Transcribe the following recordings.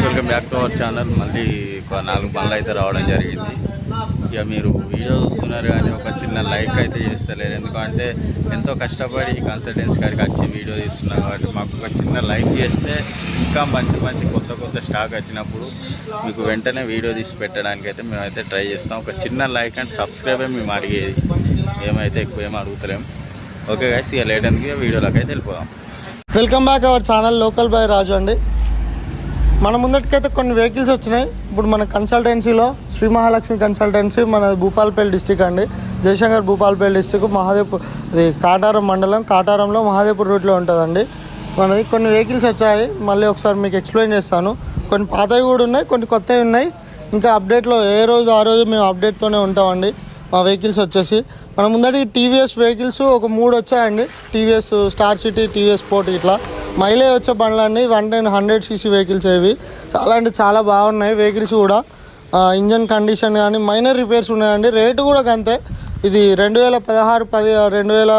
Welcome back to our channel మళ్ళీ ఒక నాలుగు పనులు అయితే రావడం జరిగింది. ఇక మీరు వీడియో చూస్తున్నారు కానీ ఒక చిన్న లైక్ అయితే చేస్తలేరు. ఎందుకంటే ఎంతో కష్టపడి కన్సల్టెన్సీ కాడికి వచ్చి వీడియో తీస్తున్నాం కాబట్టి మాకు ఒక చిన్న లైక్ చేస్తే ఇంకా మంచి మంచి కొత్త కొత్త స్టాక్ వచ్చినప్పుడు మీకు వెంటనే వీడియో తీసి పెట్టడానికి అయితే మేమైతే ట్రై చేస్తాం. ఒక చిన్న లైక్ అండ్ సబ్స్క్రైబే మేము అడిగేది ఏమైతే ఎక్కువ ఏం అడుగుతలేం. ఓకే గైస్ ఇక లేట్ ఎందుకు వీడియోలోకి అయితే వెళ్ళిపోదాం. Welcome back our channel local by Raju అండి. మన ముందటికైతే కొన్ని వెహికల్స్ వచ్చినాయి. ఇప్పుడు మన కన్సల్టెన్సీలో శ్రీ మహాలక్ష్మి కన్సల్టెన్సీ మన భూపాలపల్లి డిస్టిక్ అండి. జయశంకర్ భూపాలపల్లి డిస్టిక్ మహాదేవ్ ఇది కాటారం మండలం. కాటారంలో మహాదేవ్పూర్ రూట్లో ఉంటుందండి. మనది కొన్ని వెహికల్స్ వచ్చాయి. మళ్ళీ ఒకసారి మీకు ఎక్స్ప్లెయిన్ చేస్తాను. కొన్ని పాతవి కూడా ఉన్నాయి కొన్ని కొత్తవి ఉన్నాయి. ఇంకా అప్డేట్లో ఏ రోజు ఆ రోజు మేము అప్డేట్తోనే ఉంటామండి. మా వెహికల్స్ వచ్చేసి. మన ముందటి టీవీఎస్ వెహికల్స్ ఒక మూడు వచ్చాయండి. TVS Star City TVS Sport ఇట్లా. మైలేజ్ వచ్చే బండ్లన్నీ one ten hundred CC vehicles ఇవి చాలా అంటే చాలా బాగున్నాయి వెహికల్స్ కూడా. ఇంజన్ కండిషన్ కానీ మైనర్ రిపేర్స్ ఉన్నాయండి. రేటు కూడా అంతే ఇది రెండు వేల పదహారు పది రెండు వేల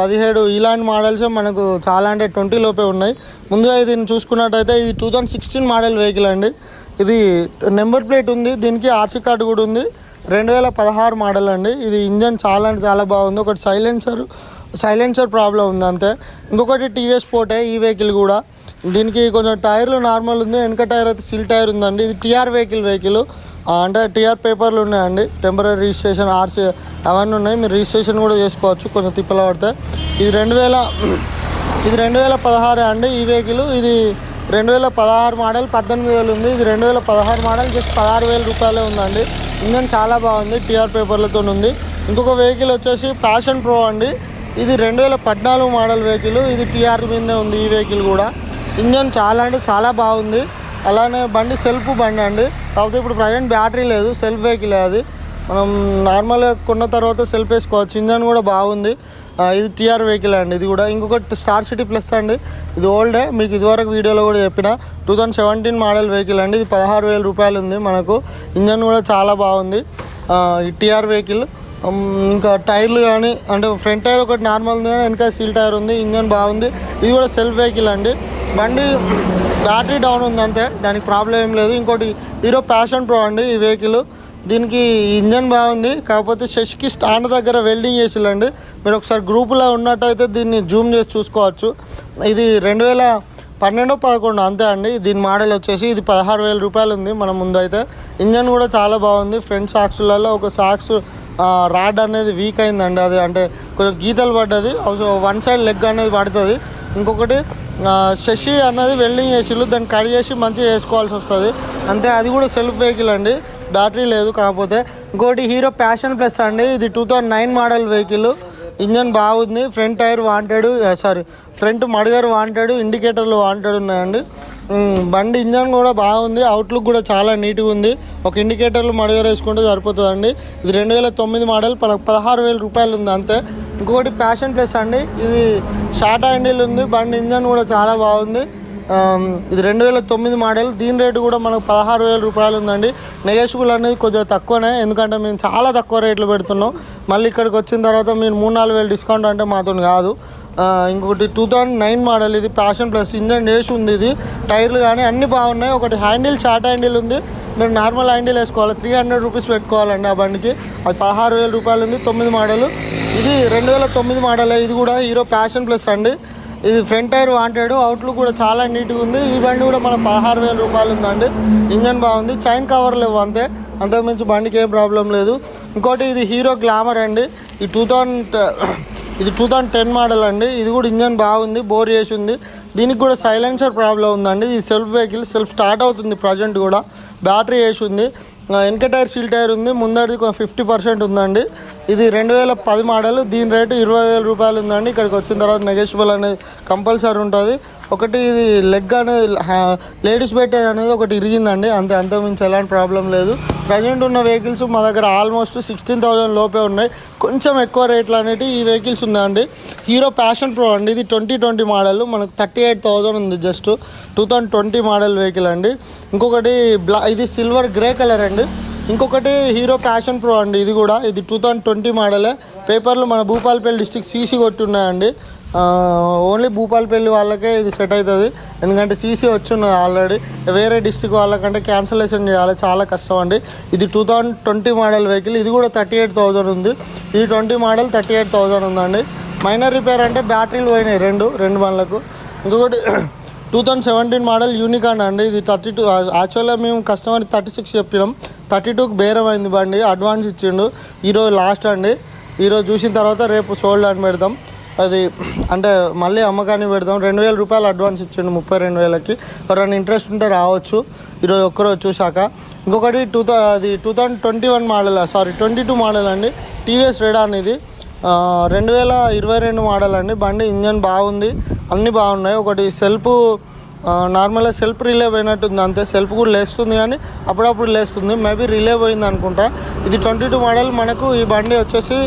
పదిహేడు ఇలాంటి మోడల్స్ మనకు చాలా అంటే ట్వంటీ లోపే ఉన్నాయి. ముందుగా దీన్ని చూసుకున్నట్టయితే ఇది two thousand sixteen model vehicle అండి. ఇది నెంబర్ ప్లేట్ ఉంది. దీనికి ఆర్సీ కార్డు కూడా ఉంది. రెండు వేల పదహారు మోడల్ అండి. ఇది ఇంజన్ చాలా అంటే చాలా బాగుంది. ఒకటి సైలెన్సర్ సైలెన్సర్ ప్రాబ్లం ఉంది అంతే. ఇంకొకటి టీవీఎస్ పోటే ఈ వెహికల్ కూడా. దీనికి కొంచెం టైర్లు నార్మల్ ఉంది. వెనక టైర్ అయితే సిల్ టైర్ ఉందండి. ఇది టీఆర్ వెహికల్ వెహికల్ అంటే టీఆర్ పేపర్లు ఉన్నాయండి. టెంపరీ రిజిస్ట్రేషన్ ఆర్సీ అవన్నీ ఉన్నాయి. మీరు రిజిస్ట్రేషన్ కూడా చేసుకోవచ్చు. కొంచెం తిప్పలు పడితే. ఇది రెండు వేల ఇది రెండు వేల పదహారు అండి ఈ వెహికల్ ఇది రెండు వేల పదహారు మోడల్ పద్దెనిమిది వేలు ఉంది. ఇది రెండు వేల పదహారు మోడల్ జస్ట్ పదహారు వేల రూపాయలే ఉందండి. ఇంజన్ చాలా బాగుంది టీఆర్ పేపర్లతో ఉంది. ఇంకొక వెహికల్ వచ్చేసి ప్యాషన్ ప్రో అండి. ఇది రెండు వేల పద్నాలుగు మోడల్ వెహికల్ ఇది టీఆర్ మీదనే ఉంది ఈ వెహికల్ కూడా. ఇంజన్ చాలా అంటే చాలా బాగుంది. అలానే బండి సెల్ఫ్ బండి అండి. కాకపోతే ఇప్పుడు ప్రజెంట్ బ్యాటరీ లేదు సెల్ఫ్ వెహికల్ అది. మనం నార్మల్గా కొన్న తర్వాత సెల్ఫ్ వేసుకోవచ్చు. ఇంజన్ కూడా బాగుంది. ఇది టీఆర్ వెహికల్ అండి. ఇది కూడా ఇంకొకటి స్టార్ సిటీ ప్లస్ అండి. ఇది ఓల్డే మీకు ఇదివరకు వీడియోలో కూడా చెప్పిన two thousand seventeen model vehicle అండి. ఇది పదహారు వేల రూపాయలు ఉంది మనకు. ఇంజన్ కూడా చాలా బాగుంది. ఈ టీఆర్ వెహికల్. ఇంకా టైర్లు కానీ అంటే ఫ్రంట్ టైర్ ఒకటి నార్మల్ ఉంది కానీ వెనక సీల్ టైర్ ఉంది. ఇంజన్ బాగుంది. ఇది కూడా సెల్ఫ్ వెహికల్ అండి. బండి బ్యాటరీ డౌన్ ఉంది అంతే. దానికి ప్రాబ్లం ఏం లేదు. ఇంకోటి హీరో ప్యాషన్ ప్రో అండి ఈ వెహికల్. దీనికి ఇంజన్ బాగుంది. కాకపోతే శశికి స్టాండ్ దగ్గర వెల్డింగ్ చేసిల్లండి. మీరు ఒకసారి గ్రూపులో ఉన్నట్టయితే దీన్ని జూమ్ చేసి చూసుకోవచ్చు. ఇది రెండు వేల పన్నెండు పదకొండు అంతే అండి. దీని మోడల్ వచ్చేసి ఇది పదహారు వేల రూపాయలు ఉంది మన ముందు అయితే ఇంజన్ కూడా చాలా బాగుంది. ఫ్రంట్ సాక్స్లలో ఒక సాక్స్ రాడ్ అనేది వీక్ అయిందండి అది. అంటే కొంచెం గీతలు పడ్డది. వన్ సైడ్ లెగ్ అనేది పడుతుంది. ఇంకొకటి శశి అన్నది వెల్డింగ్ చేసిళ్ళు దాన్ని కట్ చేసి మంచిగా వేసుకోవాల్సి వస్తుంది. అంతే అది కూడా సెల్ఫ్ వెహికల్ అండి. బ్యాటరీ లేదు కాకపోతే ఇంకోటి హీరో ప్యాషన్ ప్లస్ అండి. ఇది two thousand nine model vehicle. Engine బాగుంది front tyre wanted sorry front mudguard wanted ఇండికేటర్లు wanted ఉన్నాయండి. బండి ఇంజన్ కూడా బాగుంది అవుట్లుక్ కూడా చాలా నీట్గా ఉంది. ఒక ఇండికేటర్లు మడగర్ వేసుకుంటే సరిపోతుందండి. ఇది రెండు వేల తొమ్మిది మోడల్ పద- పదహారు వేల రూపాయలు ఉంది అంతే. ఇంకొకటి ప్యాషన్ ప్లస్ అండి ఇది షార్ట్ హ్యాండిల్ ఉంది బండి ఇంజన్ కూడా చాలా బాగుంది. ఇది రెండు వేల తొమ్మిది మోడల్. దీని రేటు కూడా మనకు పదహారు వేల రూపాయలు ఉందండి. నెగోషియబుల్ అనేది కొంచెం తక్కువనే. ఎందుకంటే మేము చాలా తక్కువ రేట్లు పెడుతున్నాం. మళ్ళీ ఇక్కడికి వచ్చిన తర్వాత మీరు మూడు నాలుగు వేలు డిస్కౌంట్ అంటే మాతో కాదు. ఇంకొకటి టూ థౌజండ్ నైన్ మోడల్ ఇది. ప్యాషన్ ప్లస్ ఇంజన్ వేసి ఉంది ఇది. టైర్లు కానీ అన్నీ బాగున్నాయి. ఒకటి హ్యాండిల్ షార్ట్ హ్యాండిల్ ఉంది. మీరు నార్మల్ హ్యాండిల్ వేసుకోవాలి. త్రీ హండ్రెడ్ రూపీస్ పెట్టుకోవాలండి ఆ బండికి. అది పదహారు వేల రూపాయలు ఉంది. తొమ్మిది మోడల్. ఇది రెండు వేల తొమ్మిది మోడల్. ఇది కూడా హీరో ప్యాషన్ ప్లస్ అండి. ఇది ఫ్రంట్ టైర్ వాంటెడ్ అవుట్లు కూడా చాలా నీట్గా ఉంది. ఈ బండి కూడా మన పదహారు వేల రూపాయలు ఉందండి. ఇంజన్ బాగుంది. చైన్ కవర్ లేవు అంతే. అంతకుమించి బండికి ఏం ప్రాబ్లం లేదు. ఇంకోటి ఇది హీరో గ్లామర్ అండి. ఈ టూ థౌజండ్ ఇది టూ థౌజండ్ టెన్ మోడల్ అండి. ఇది కూడా ఇంజన్ బాగుంది బోర్ చేసి ఉంది. దీనికి కూడా సైలెన్సర్ ప్రాబ్లం ఉందండి. ఇది సెల్ఫ్ వెహికల్ సెల్ఫ్ స్టార్ట్ అవుతుంది ప్రజెంట్ కూడా. బ్యాటరీ వేసి ఉంది. వెనక టైర్ సీల్ టైర్ ఉంది. ముందడిది ఫిఫ్టీ పర్సెంట్ ఉందండి. ఇది రెండు వేల పది మోడల్. దీని రేటు ఇరవై వేల రూపాయలు ఉందండి. ఇక్కడికి వచ్చిన తర్వాత నెగోషియబుల్ అనేది కంపల్సరీ ఉంటుంది. ఒకటి ఇది లెగ్ అనేది లేడీస్ పెట్టేది అనేది ఒకటి ఇరిగిందండి. అంతే అంతకుమించి ఎలాంటి ప్రాబ్లం లేదు. ప్రజెంట్ ఉన్న వెహికల్స్ మా దగ్గర ఆల్మోస్ట్ సిక్స్టీన్ థౌసండ్ లోపే ఉన్నాయి. కొంచెం ఎక్కువ రేట్లు అనేవి ఈ వెహికల్స్ ఉన్నాయండి. హీరో ప్యాషన్ ప్రో అండి. ఇది ట్వంటీ ట్వంటీ మోడల్. మనకు థర్టీ ఎయిట్ థౌసండ్ ఉంది just. Two thousand twenty model vehicle అండి. ఇంకొకటి బ్లా ఇది సిల్వర్ గ్రే కలర్ అండి. ఇంకొకటి హీరో ప్యాషన్ ప్రో అండి ఇది కూడా. ఇది టూ థౌజండ్ ట్వంటీ మోడలే. పేపర్లు మన భూపాలపల్లి డిస్టిక్ సీసీ కొట్టి ఉన్నాయండి. ఓన్లీ భూపాలపల్లి వాళ్ళకే ఇది సెట్ అవుతుంది. ఎందుకంటే సీసీ వచ్చున్నది ఆల్రెడీ. వేరే డిస్టిక్ వాళ్ళకంటే క్యాన్సలేషన్ చేయాలి చాలా కష్టం అండి. ఇది two thousand twenty model vehicle ఇది కూడా థర్టీ ఎయిట్ థౌజండ్ ఉంది. ఇది twenty model thirty eight thousand ఉందండి. మైనర్ రిపేర్ అంటే బ్యాటరీలు పోయినాయి రెండు రెండు బండ్లకు. ఇంకొకటి two thousand seventeen model Unicorn అండి. ఇది థర్టీ టూ యాక్చువల్గా మేము కస్టమర్ థర్టీ సిక్స్ చెప్పినాం. థర్టీ టూకి బేరం అయింది బండి అడ్వాన్స్ ఇచ్చిండు. ఈరోజు లాస్ట్ అండి. ఈరోజు చూసిన తర్వాత రేపు సోల్డ్ అని పెడదాం. అది అంటే మళ్ళీ అమ్మకాన్ని పెడదాం. రెండు వేల రూపాయలు అడ్వాన్స్ ఇచ్చిండు ముప్పై రెండు వేలకి. ఎవరైనా ఇంట్రెస్ట్ ఉంటే రావచ్చు. ఈరోజు ఒక్కరోజు చూశాక. ఇంకొకటి టూ థౌ అది two thousand twenty one model sorry twenty two model అండి టీవీఎస్ రెడాన్ ఇది. రెండు వేల ఇరవై రెండు మోడల్ అండి. బండి ఇంజన్ బాగుంది. అన్నీ బాగున్నాయి. ఒకటి సెల్ఫ్ నార్మల్గా సెల్ఫ్ రిలే పోయినట్టుంది అంతే సెల్ఫ్ కూడా లేస్తుంది కానీ అప్పుడప్పుడు లేస్తుంది. మేబీ రిలే పోయింది అనుకుంటా. ఇది ట్వంటీ టూ మోడల్. మనకు ఈ బండి వచ్చేసి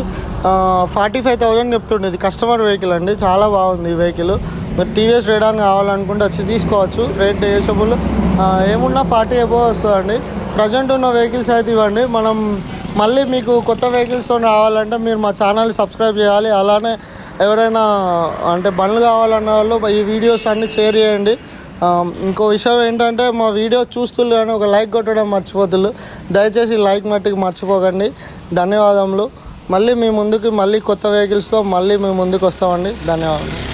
ఫార్టీ ఫైవ్ థౌజండ్ చెప్తుండే. ఇది కస్టమర్ వెహికల్ అండి. చాలా బాగుంది ఈ వెహికల్. మీరు టీవీఎస్ రేడాన్ కావాలనుకుంటే వచ్చి తీసుకోవచ్చు. రేట్ వేసబుల్ ఏమున్నా ఫార్టీ ఎబో వస్తుందండి. ప్రజెంట్ ఉన్న వెహికల్స్ అయితే ఇవ్వండి. మనం మళ్ళీ మీకు కొత్త వెహికల్స్తో రావాలంటే మీరు మా ఛానల్ సబ్స్క్రైబ్ చేయాలి. అలానే ఎవరైనా అంటే బండ్లు కావాలన్న వాళ్ళు ఈ వీడియోస్ అన్ని షేర్ చేయండి. ఇంకో విషయం ఏంటంటే మా వీడియో చూస్తుళ్ళు కానీ ఒక లైక్ కొట్టడం మర్చిపోతుళ్ళు. దయచేసి లైక్ మట్టికి మర్చిపోకండి. ధన్యవాదములు. మళ్ళీ మీ ముందుకి మళ్ళీ కొత్త వెహికల్స్తో మళ్ళీ మీ ముందుకు వస్తామండి. ధన్యవాదాలు